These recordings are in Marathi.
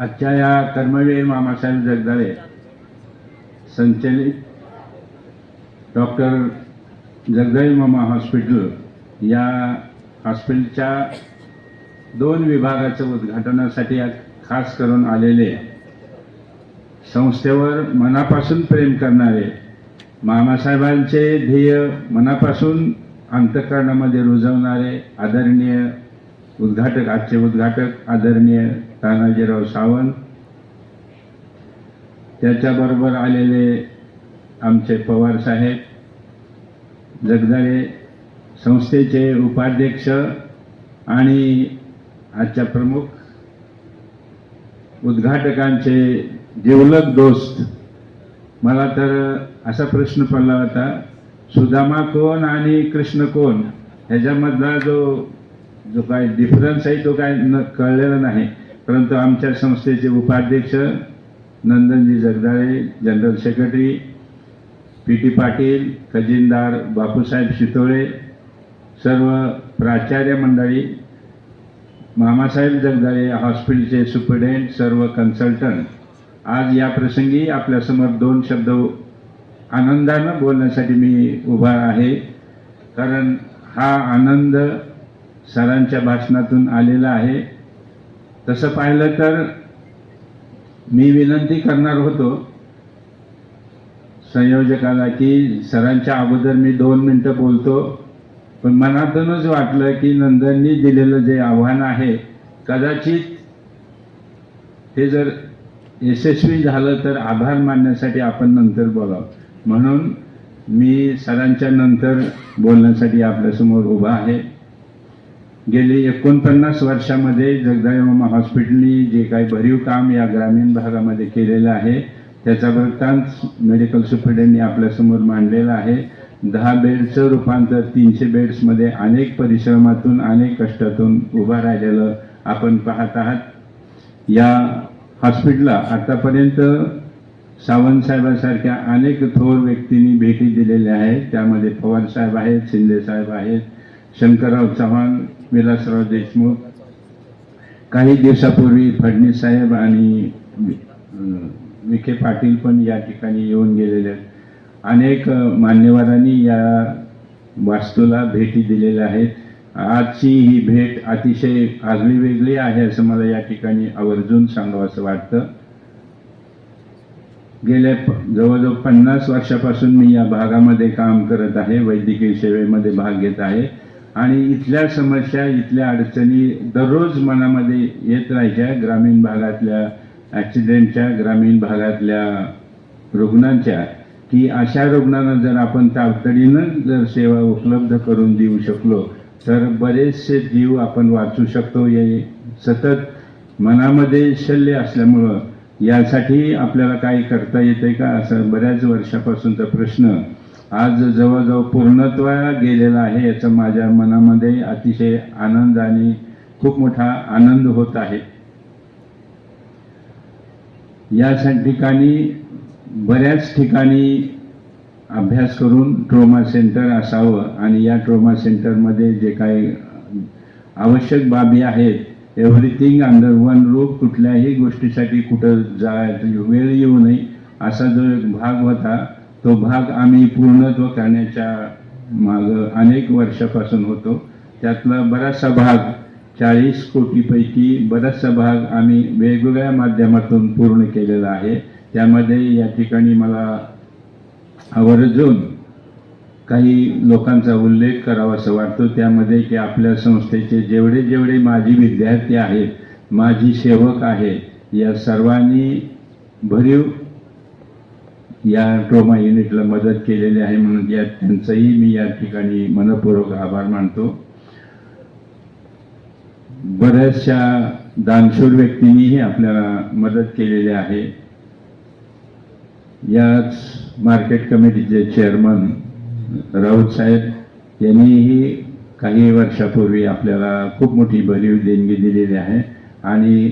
आजच्या या कर्मवीर मामासाहेब जगदाळे संचलित डॉक्टर जगदाळे मामा हॉस्पिटल या हॉस्पिटलच्या दोन विभागाचं उद्घाटनासाठी आज खास करून आलेले संस्थेवर मनापासून प्रेम करणारे मामासाहेबांचे ध्येय मनापासून अंतकरणामध्ये रुजवणारे आदरणीय उद्घाटक आजचे उद्घाटक आदरणीय तानाजीराव सावंत. त्याच्याबरोबर आलेले आमचे पवार साहेब जगदाळे संस्थेचे उपाध्यक्ष आणि आजच्या प्रमुख उद्घाटकांचे जिवलक दोस्त. मला तर असा प्रश्न पडला होता सुदामा कोण आणि कृष्ण कोण? ह्याच्यामधला जो जो काय डिफरन्स आहे तो काय न कळलेला नाही. परंतु आमच्या संस्थेचे उपाध्यक्ष Nandanji Jagdale general secretary P T Patil खजिनदार Bapusaheb Shitole सर्व प्राचार्य मंडळी मामासाहेब जगदाळे हॉस्पिटलचे सुप्रिटेंट सर्व कन्सल्टंट. आज या प्रसंगी आपल्यासमोर दोन शब्द आनंदानं बोलण्यासाठी मी उभा आहे. कारण हा आनंद सरांच्या भाषणातून आलेला आहे. तसं पाहिलं तर मी विनंती करणार होतो संयोजकाला की सरांच्या अगोदर मी दोन मिनटं बोलतो. पण मनातूनच वाटलं की नंदननी दिलेलं जे आव्हान आहे कदाचित हे जर यशस्वी झालं तर आभार मानण्यासाठी आपण नंतर बोलावं. म्हणून मी सरांच्या नंतर बोलण्यासाठी आपल्यासमोर उभा आहे. गेली एकोणपन्नास वर्षामध्ये जगदाळे हॉस्पिटलनी जे काही भरीव काम या ग्रामीण भागामध्ये केलेलं आहे त्याचा वृत्तांत मेडिकल सुप्रिटेंडनी आपल्यासमोर मांडलेला आहे. दहा बेडचं रूपांतर तीनशे बेड्समध्ये अनेक परिश्रमातून अनेक कष्टातून उभं राहिलेलं आपण पाहत आहात. या हॉस्पिटलला आतापर्यंत सावंत साहेबांसारख्या अनेक थोर व्यक्तींनी भेटी दिलेल्या आहेत. त्यामध्ये पवार साहेब आहेत शिंदे साहेब आहेत शंकरराव चव्हाण विलासराव देशमुख. काही दिवसापूर्वी फडणीसाहेब आणि विखे पाटील पण या ठिकाणी येऊन गेलेले आहेत. अनेक मान्यवरांनी या वास्तूला भेटी दिलेल्या आहेत. आजची ही भेट अतिशय आगळी वेगळी आहे असं मला या ठिकाणी आवर्जून सांगावं असं वाटतं. गेल्या जवळजवळ पन्नास वर्षापासून मी या भागामध्ये काम करत आहे वैद्यकीय सेवेमध्ये भाग घेत आहे. आणि इथल्या समस्या इथल्या अडचणी दररोज मनामध्ये येत राहायच्या ग्रामीण भागातल्या ॲक्सिडेंटच्या ग्रामीण भागातल्या रुग्णांच्या. की अशा रुग्णांना जर आपण तातडीनं जर सेवा उपलब्ध करून देऊ शकलो तर बरेचसे जीव आपण वाचू शकतो. हे सतत मनामध्ये शल्य असल्यामुळं यासाठी आपल्याला काही करता येते का? असा बऱ्याच वर्षापासूनचा प्रश्न आज जवळजवळ पूर्णत्वाला गेलेला आहे याचा माझ्या मनामध्ये अतिशय आनंद आणि खूप मोठा आनंद होत आहे. या ठिकाणी बऱ्याच ठिकाणी अभ्यास करून ट्रोमा सेंटर असावं आणि या ट्रोमा सेंटरमध्ये जे काही आवश्यक बाबी आहेत एव्हरीथिंग अंडर वन रूप कुठल्याही गोष्टीसाठी कुठं जायचं वेळ येऊ नये असा जो एक भाग होता तो भाग आम्ही पूर्णत्व करण्याच्या माग अनेक वर्षापासून होतो त्यातला बराचसा भाग चाळीस कोटीपैकी बराचसा भाग आम्ही वेगवेगळ्या माध्यमातून पूर्ण केलेला आहे. त्यामध्ये या ठिकाणी मला आवर्जून काही लोकांचा उल्लेख करावा असं वाटतो. त्यामध्ये की आपल्या संस्थेचे जेवढे जेवढे माजी विद्यार्थी आहेत माजी सेवक आहे या सर्वांनी भरीव या ट्रोमा युनिटला मदत केलेली आहे म्हणून या त्यांचाही मी या ठिकाणी मनपूर्वक आभार मानतो. बऱ्याचशा दानशूर व्यक्तींनीही आपल्याला मदत केलेली आहे. याच मार्केट कमिटीचे चेअरमन राऊत साहेब यांनीही काही वर्षापूर्वी आपल्याला खूप मोठी भरीव देणगी दिलेली आहे. आणि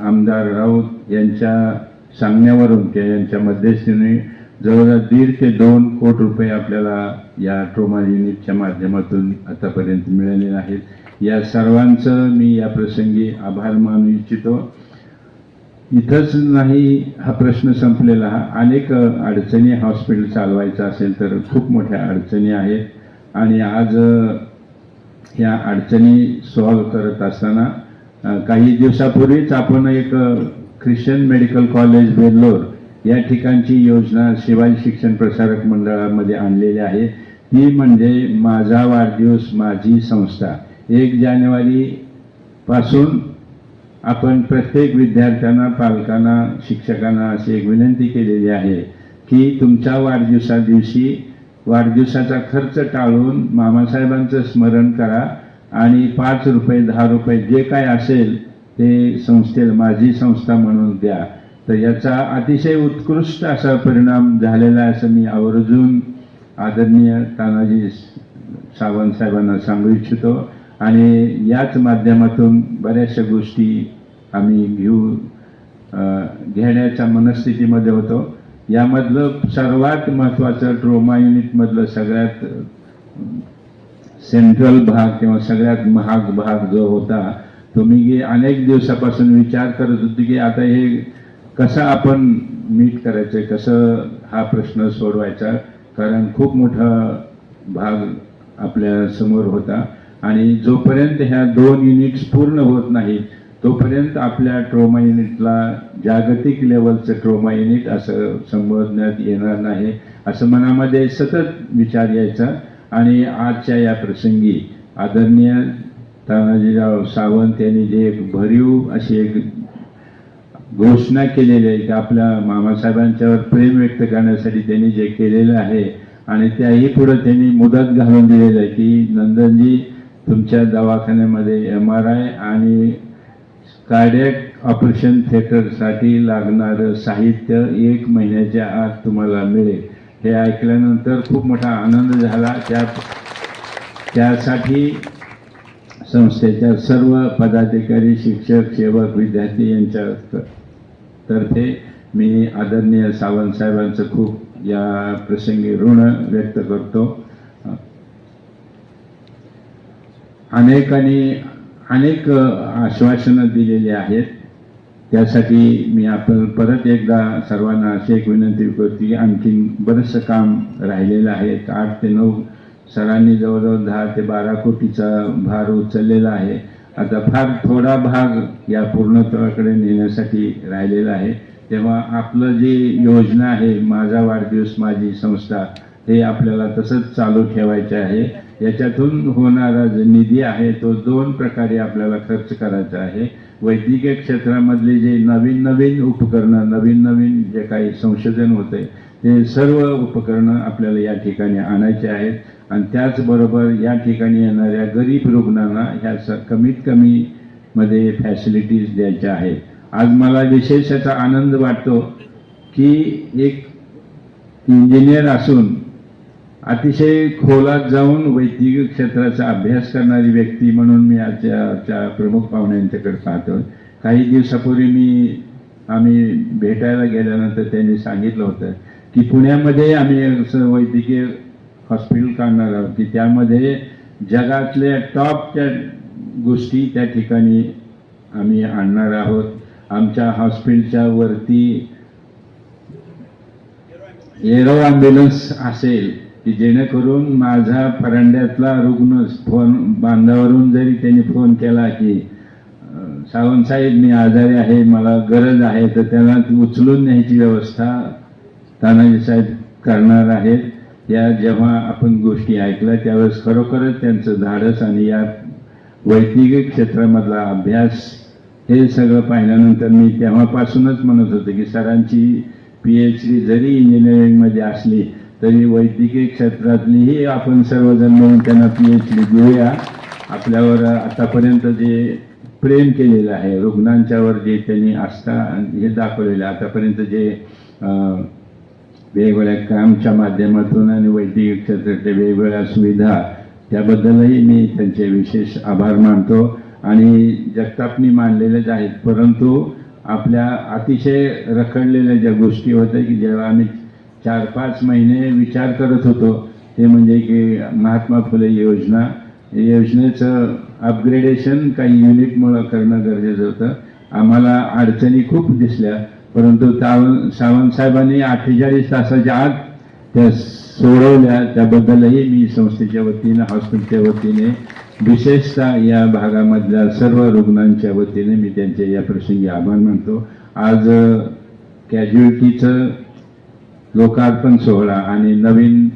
आमदार राऊत यांच्या सांगण्यावरून त्या यांच्या मध्यस्थीने जवळजवळ दीड ते दोन कोटी रुपये आपल्याला या ट्रोमा युनिटच्या माध्यमातून आतापर्यंत मिळालेले आहेत. या सर्वांचं मी या प्रसंगी आभार मानू इच्छितो. इथंच नाही हा प्रश्न संपलेला. हा अनेक अडचणी हॉस्पिटल चालवायचं असेल तर खूप मोठ्या अडचणी आहेत. आणि आज या ह्या अडचणी सॉल्व्ह करत असताना काही दिवसापूर्वीच आपण एक ख्रिश्चन मेडिकल कॉलेज बेल्लोर या ठिकाणची योजना शिवाजी शिक्षण प्रसारक मंडळामध्ये आणलेली आहे. ती म्हणजे माझा वाढदिवस माझी संस्था. एक जानेवारी पासून आपण प्रत्येक विद्यार्थ्यांना पालकांना शिक्षकांना अशी एक विनंती केलेली आहे की तुमच्या वाढदिवसा दिवशी वाढदिवसाचा खर्च टाळून मामासाहेबांचं स्मरण करा आणि पाच रुपये दहा रुपये जे काय असेल ते संस्थेला माझी संस्था म्हणून द्या. तर याचा अतिशय उत्कृष्ट असा परिणाम झालेला आहे असं मी आवर्जून आदरणीय तानाजी सावंत साहेबांना सांगू इच्छितो. आणि याच माध्यमातून बऱ्याचशा गोष्टी आम्ही घेऊ घेण्याच्या मनस्थितीमध्ये होतो. यामधलं सर्वात महत्त्वाचं ट्रोमा युनिटमधलं सगळ्यात सेंट्रल भाग किंवा सगळ्यात महाग भाग जो होता तो मी अनेक दिवसापासून विचार करत होते की आता हे कसं आपण मीट करायचं कसं हा प्रश्न सोडवायचा? कारण खूप मोठा भाग आपल्यासमोर होता. आणि जोपर्यंत ह्या दोन युनिट्स पूर्ण होत नाहीत तोपर्यंत आपल्या ट्रोमा युनिटला जागतिक लेवलचं ट्रोमा युनिट असं संबोधण्यात येणार नाही असं मनामध्ये सतत विचार यायचा. आणि आजच्या या प्रसंगी आदरणीय तानाजीराव सावंत यांनी जे एक भरीव अशी एक घोषणा केलेली आहे की आपल्या मामासाहेबांच्यावर प्रेम व्यक्त करण्यासाठी त्यांनी जे केलेलं आहे आणि त्याही पुढं त्यांनी मुदत घालून दिलेलं आहे की नंदनजी तुमच्या दवाखान्यामध्ये एम आर आय आणि कार्डियक ऑपरेशन थिएटरसाठी लागणारं साहित्य एक महिन्याच्या आत तुम्हाला मिळेल. हे ऐकल्यानंतर खूप मोठा आनंद झाला. त्या त्यासाठी संस्थेच्या सर्व पदाधिकारी शिक्षक सेवक विद्यार्थी यांच्या तर्फे मी आदरणीय सावंत साहेबांचं खूप या प्रसंगी ऋण व्यक्त करतो. अनेकांनी अनेक आश्वासनं दिलेली आहेत. त्यासाठी मी आपण परत एकदा सर्वांना अशी एक विनंती करतो की आणखीन बरंचसं काम राहिलेलं आहे. आठ ते नऊ सरांनी जवळजवळ दहा ते बारा कोटीचा भार उचललेला आहे. आता फार थोडा भाग या पूर्णत्वाकडे नेण्यासाठी राहिलेला आहे. तेव्हा आपलं जी योजना आहे माझा वाढदिवस माझी संस्था हे आपल्याला तसंच चालू ठेवायचे आहे. याच्यातून होणारा जो निधी आहे तो दोन प्रकारे आपल्याला खर्च करायचा आहे. वैद्यकीय क्षेत्रामधले जे नवीन नवीन उपकरणं नवीन नवीन जे काही संशोधन होते ते सर्व उपकरणं आपल्याला या ठिकाणी आणायचे आहेत. आणि त्याचबरोबर या ठिकाणी येणाऱ्या गरीब रुग्णांना ह्या स कमीत कमी मध्ये फॅसिलिटीज द्यायच्या आहेत. आज मला विशेष याचा आनंद वाटतो की एक इंजिनियर असून अतिशय खोलात जाऊन वैद्यकीय क्षेत्राचा अभ्यास करणारी व्यक्ती म्हणून मी आजच्या प्रमुख पाहुण्यांच्याकडे पाहतो. काही दिवसापूर्वी मी आम्ही भेटायला गेल्यानंतर त्यांनी सांगितलं होतं की पुण्यामध्ये आम्ही असं वैद्यकीय हॉस्पिटल काढणार आहोत की त्यामध्ये जगातल्या टॉपच्या गोष्टी त्या ठिकाणी आम्ही आणणार आहोत. आमच्या हॉस्पिटलच्या वरती एरो ॲम्ब्युलन्स असेल की जेणेकरून माझा परांड्यातला रुग्ण फोन बांधावरून जरी त्यांनी फोन केला की सावंतसाहेब मी आजारी आहे मला गरज आहे तर त्यांना ती उचलून न्यायची व्यवस्था तानाजी साहेब करणार आहेत. त्या जेव्हा आपण गोष्टी ऐकल्या त्यावेळेस खरोखरच त्यांचं धाडस आणि या वैद्यकीय क्षेत्रामधला अभ्यास हे सगळं पाहिल्यानंतर मी तेव्हापासूनच म्हणत होतो की सरांची पी एच डी जरी इंजिनिअरिंगमध्ये असली तरी वैद्यकीय क्षेत्रातलीही आपण सर्वजण मिळून त्यांना पी एच डी देऊया. आपल्यावर आतापर्यंत जे प्रेम केलेलं आहे रुग्णांच्यावर जे त्यांनी आस्था हे दाखवलेलं आहे आतापर्यंत जे वेगवेगळ्या कामच्या माध्यमातून आणि वैद्यकीय क्षेत्रातल्या वेगवेगळ्या सुविधा त्याबद्दलही मी त्यांचे विशेष आभार मानतो. आणि जगतापनी मानलेलेच आहेत परंतु आपल्या अतिशय रखडलेल्या ज्या गोष्टी होत्या की जेव्हा आम्ही चार पाच महिने विचार करत होतो ते म्हणजे की महात्मा फुले योजना. योजनेचं अपग्रेडेशन काही युनिटमुळं करणं गरजेचं होतं. आम्हाला अडचणी खूप दिसल्या. परंतु ताव- सावंत साहेबांनी अठ्ठेचाळीस तासाच्या आत त्या सोडवल्या. त्याबद्दलही मी संस्थेच्या वतीनं हॉस्पिटलच्या वतीने विशेषतः या भागामधल्या सर्व रुग्णांच्या वतीने मी त्यांचे या प्रसंगी आभार मानतो. आज कॅज्युअल्टीचं लोकार्पण सोहळा आणि नवीन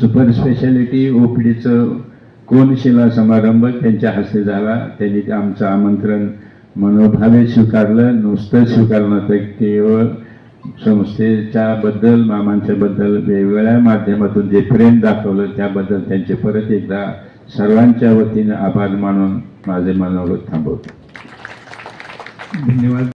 सुपर स्पेशालिटी ओपीडीचं कोनशिला समारंभ त्यांच्या हस्ते झाला. त्यांनी ते आमचं आमंत्रण मनोभावे स्वीकारलं नुसतं स्वीकारलं तर केवळ संस्थेच्या बद्दल मामांच्या बद्दल वेगवेगळ्या माध्यमातून जे प्रेम दाखवलं त्याबद्दल त्यांचे परत एकदा सर्वांच्या वतीने आभार मानून माझे मनोगत थांबवतो. धन्यवाद.